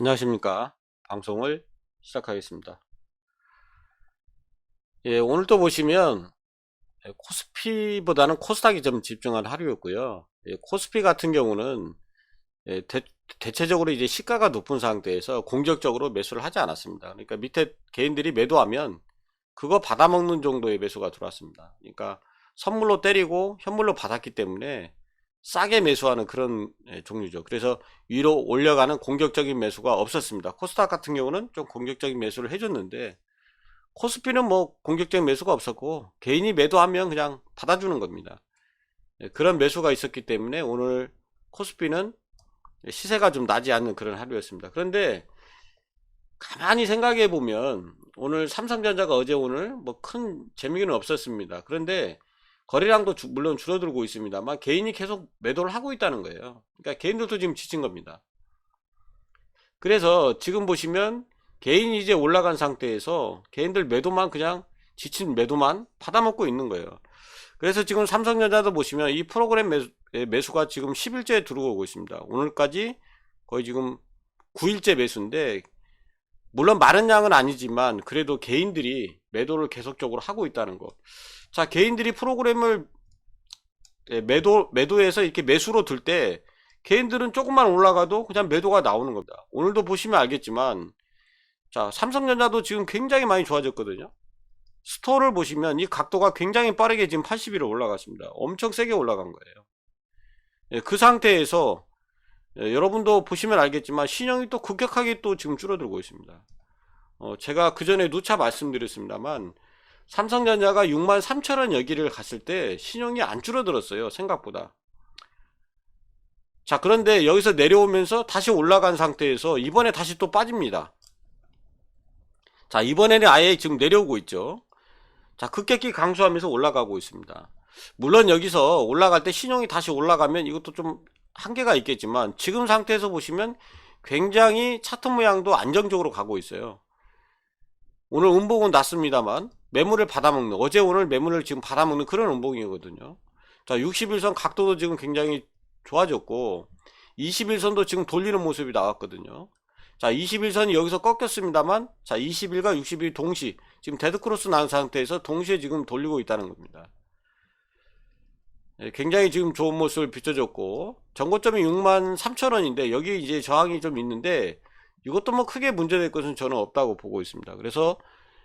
안녕하십니까. 방송을 시작하겠습니다. 예, 오늘도 보시면 예, 코스피보다는 코스닥이 좀 집중한 하루였고요. 예, 코스피 같은 경우는 예, 대, 대체적으로 이제 시가가 높은 상태에서 공격적으로 매수를 하지 않았습니다. 그러니까 밑에 개인들이 매도하면 그거 받아먹는 정도의 매수가 들어왔습니다. 그러니까 선물로 때리고 현물로 받았기 때문에 싸게 매수하는 그런 예, 종류죠. 그래서 위로 올려가는 공격적인 매수가 없었습니다. 코스닥 같은 경우는 좀 공격적인 매수를 해줬는데 코스피는 뭐 공격적인 매수가 없었고 개인이 매도하면 그냥 받아주는 겁니다. 예, 그런 매수가 있었기 때문에 오늘 코스피는 시세가 좀 나지 않는 그런 하루였습니다. 그런데 가만히 생각해 보면 오늘 삼성전자가 어제 오늘 뭐 큰 재미는 없었습니다. 그런데 거래량도 주- 물론 줄어들고 있습니다만 개인이 계속 매도를 하고 있다는 거예요. 그러니까 개인들도 지금 지친 겁니다. 그래서 지금 보시면 개인이 이제 올라간 상태에서 개인들 매도만 그냥 지친 매도만 받아먹고 있는 거예요. 그래서 지금 삼성전자도 보시면 이 프로그램 매수, 의 매수가 지금 10일째 들어오고 있습니다. 오늘까지 거의 지금 9일째 매수인데 물론 많은 양은 아니지만 그래도 개인들이 매도를 계속적으로 하고 있다는 거. 자, 개인들이 프로그램을 예, 매도 매도해서 이렇게 매수로 들 때 개인들은 조금만 올라가도 그냥 매도가 나오는 겁니다. 오늘도 보시면 알겠지만 자, 삼성전자도 지금 굉장히 많이 좋아졌거든요. 스토어를 보시면 이 각도가 굉장히 빠르게 지금 80일로 올라갔습니다. 엄청 세게 올라간 거예요. 예, 그 상태에서 예, 여러분도 보시면 알겠지만 신용이 또 급격하게 또 지금 줄어들고 있습니다. 어, 제가 그 전에 누차 말씀드렸습니다만 삼성전자가 6만 3천 원 여기를 갔을 때 신용이 안 줄어들었어요. 생각보다. 자, 그런데 여기서 내려오면서 다시 올라간 상태에서 이번에 다시 또 빠집니다. 자, 이번에는 아예 지금 내려오고 있죠. 자, 급격히 강수하면서 올라가고 있습니다. 물론 여기서 올라갈 때 신용이 다시 올라가면 이것도 좀 한계가 있겠지만 지금 상태에서 보시면 굉장히 차트 모양도 안정적으로 가고 있어요. 오늘 음봉은 낮습니다만 매물을 받아먹는 어제 오늘 매물을 지금 받아먹는 그런 음봉이거든요. 자 61선 각도도 지금 굉장히 좋아졌고 21선도 지금 돌리는 모습이 나왔거든요. 자 21선이 여기서 꺾였습니다만 자 21과 61 동시 지금 데드크로스 난 상태에서 동시에 지금 돌리고 있다는 겁니다. 예, 굉장히 지금 좋은 모습을 비춰줬고 전고점이 6만 3천 원인데 여기 이제 저항이 좀 있는데 이것도 뭐 크게 문제될 것은 저는 없다고 보고 있습니다. 그래서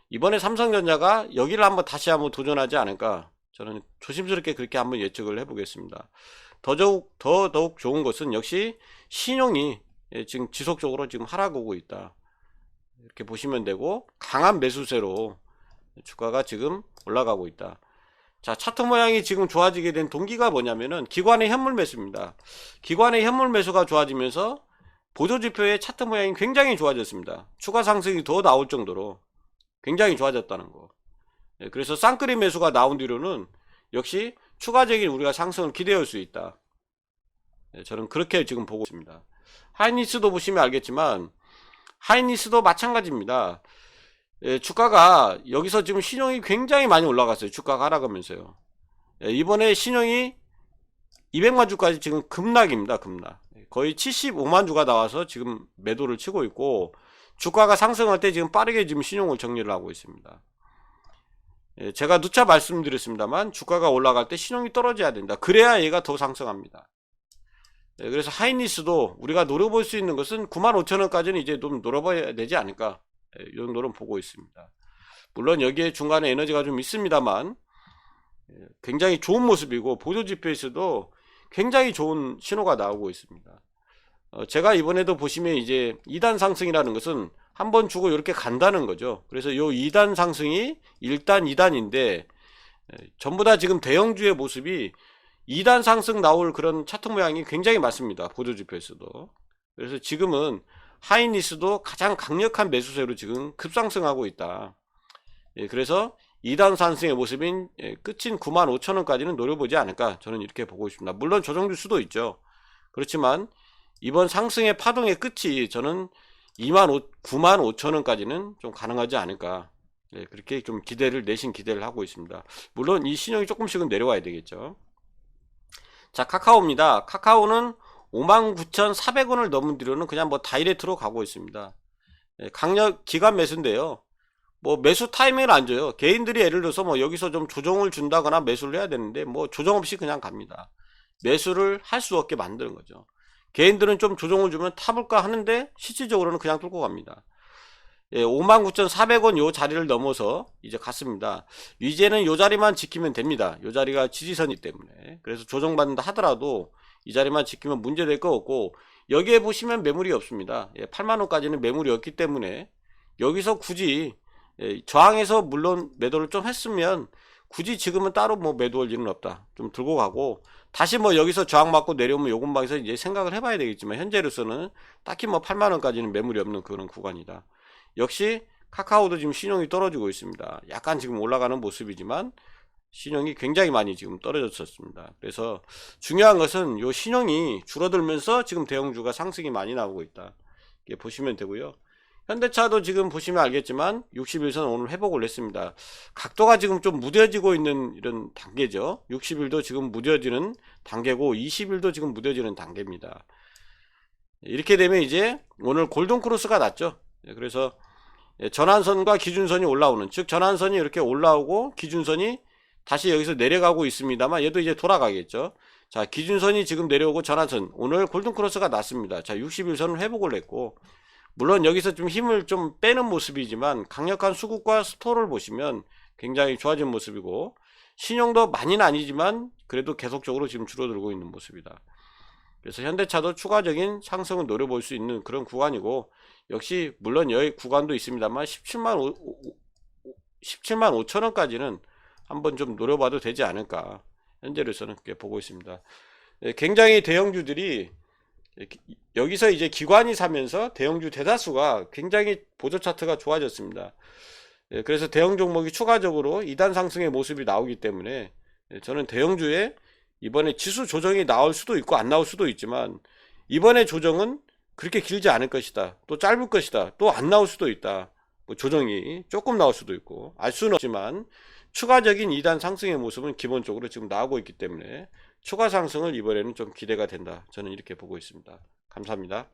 이번에 삼성전자가 여기를 한번 다시 한번 도전하지 않을까 저는 조심스럽게 그렇게 한번 예측을 해보겠습니다. 더더욱 더 더욱 좋은 것은 역시 신용이 예, 지금 지속적으로 지금 하락하고 있다. 이렇게 보시면 되고 강한 매수세로 주가가 지금 올라가고 있다. 자, 차트 모양이 지금 좋아지게 된 동기가 뭐냐면은 기관의 현물 매수입니다. 기관의 현물 매수가 좋아지면서 보조 지표의 차트 모양이 굉장히 좋아졌습니다. 추가 상승이 더 나올 정도로 굉장히 좋아졌다는 거. 예, 그래서 쌍끌이 매수가 나온 뒤로는 역시 추가적인 우리가 상승을 기대할 수 있다. 예, 저는 그렇게 지금 보고 있습니다. 하이니스도 보시면 알겠지만 하이니스도 마찬가지입니다. 예, 주가가 여기서 지금 신용이 굉장히 많이 올라갔어요. 주가가 하락하면서요. 예, 이번에 신용이 200만 주까지 지금 급락입니다. 급락. 예, 거의 75만 주가 나와서 지금 매도를 치고 있고 주가가 상승할 때 지금 빠르게 지금 신용을 정리를 하고 있습니다. 예, 제가 누차 말씀드렸습니다만 주가가 올라갈 때 신용이 떨어져야 된다. 그래야 얘가 더 상승합니다. 예, 그래서 하이니스도 우리가 노려볼 수 있는 것은 95,000원까지는 이제 좀 노려봐야 되지 않을까 예, 이 정도는 보고 있습니다. 물론 여기에 중간에 에너지가 좀 있습니다만 예, 굉장히 좋은 모습이고 보조지표에서도 굉장히 좋은 신호가 나오고 있습니다. 어, 제가 이번에도 보시면 이제 2단 상승이라는 것은 한 번 주고 이렇게 간다는 거죠. 그래서 요 2단 상승이 1단, 2단인데 전부 다 지금 대형주의 모습이 2단 상승 나올 그런 차트 모양이 굉장히 많습니다. 보조지표에서도. 그래서 지금은 하이니스도 가장 강력한 매수세로 지금 급상승하고 있다. 예, 그래서 2단 상승의 모습인 예, 끝인 95,000원까지는 노려보지 않을까 저는 이렇게 보고 있습니다. 물론 조정될 수도 있죠. 그렇지만 이번 상승의 파동의 끝이 저는 2만 5, 9만 5천 원까지는 좀 가능하지 않을까. 네, 그렇게 좀 기대를, 내신 기대를 하고 있습니다. 물론 이 신용이 조금씩은 내려와야 되겠죠. 자, 카카오입니다. 카카오는 59,400원을 넘은 뒤로는 그냥 뭐 다이렉트로 가고 있습니다. 예, 강력 기간 매수인데요. 뭐 매수 타이밍을 안 줘요. 개인들이 예를 들어서 뭐 여기서 좀 조정을 준다거나 매수를 해야 되는데 뭐 조정 없이 그냥 갑니다. 매수를 할 수 없게 만드는 거죠. 개인들은 좀 조정을 주면 타볼까 하는데 실질적으로는 그냥 뚫고 갑니다. 예, 59,400원 요 자리를 넘어서 이제 갔습니다. 이제는 요 자리만 지키면 됩니다. 요 자리가 지지선이기 때문에. 그래서 조정받는다 하더라도 이 자리만 지키면 문제될 거 없고 여기에 보시면 매물이 없습니다. 예, 8만원까지는 매물이 없기 때문에 여기서 굳이 예, 저항에서 물론 매도를 좀 했으면 굳이 지금은 따로 뭐 매도할 일은 없다. 좀 들고 가고 다시 뭐 여기서 저항 맞고 내려오면 요 근방에서 이제 생각을 해봐야 되겠지만 현재로서는 딱히 뭐 8만 원까지는 매물이 없는 그런 구간이다. 역시 카카오도 지금 신용이 떨어지고 있습니다. 약간 지금 올라가는 모습이지만 신용이 굉장히 많이 지금 떨어졌었습니다. 그래서 중요한 것은 요 신용이 줄어들면서 지금 대형주가 상승이 많이 나오고 있다. 보시면 되고요. 현대차도 지금 보시면 알겠지만 61선 오늘 회복을 했습니다. 각도가 지금 좀 무뎌지고 있는 이런 단계죠. 60일도 지금 무뎌지는 단계고 20일도 지금 무뎌지는 단계입니다. 이렇게 되면 이제 오늘 골든 크로스가 났죠. 예, 그래서 전환선과 기준선이 올라오는 즉 전환선이 이렇게 올라오고 기준선이 다시 여기서 내려가고 있습니다만 얘도 이제 돌아가겠죠. 자 기준선이 지금 내려오고 전환선 오늘 골든 크로스가 났습니다. 자 61선을 회복을 했고 물론 여기서 좀 힘을 좀 빼는 모습이지만 강력한 수급과 스토어를 보시면 굉장히 좋아진 모습이고 신용도 많이는 아니지만 그래도 계속적으로 지금 줄어들고 있는 모습이다. 그래서 현대차도 추가적인 상승을 노려볼 수 있는 그런 구간이고 역시 물론 여기 구간도 있습니다만 17만 5, 17만 5천 원까지는 한번 좀 노려봐도 되지 않을까 현재로서는 그렇게 보고 있습니다. 예, 굉장히 대형주들이 여기서 이제 기관이 사면서 대형주 대다수가 굉장히 보조 차트가 좋아졌습니다. 예, 그래서 대형 종목이 추가적으로 2단 상승의 모습이 나오기 때문에 예, 저는 대형주에 이번에 지수 조정이 나올 수도 있고 안 나올 수도 있지만 이번에 조정은 그렇게 길지 않을 것이다. 또 짧을 것이다. 또 안 나올 수도 있다. 뭐 조정이 조금 나올 수도 있고 알 수는 없지만 추가적인 2단 상승의 모습은 기본적으로 지금 나오고 있기 때문에 추가 상승을 이번에는 좀 기대가 된다. 저는 이렇게 보고 있습니다. 감사합니다.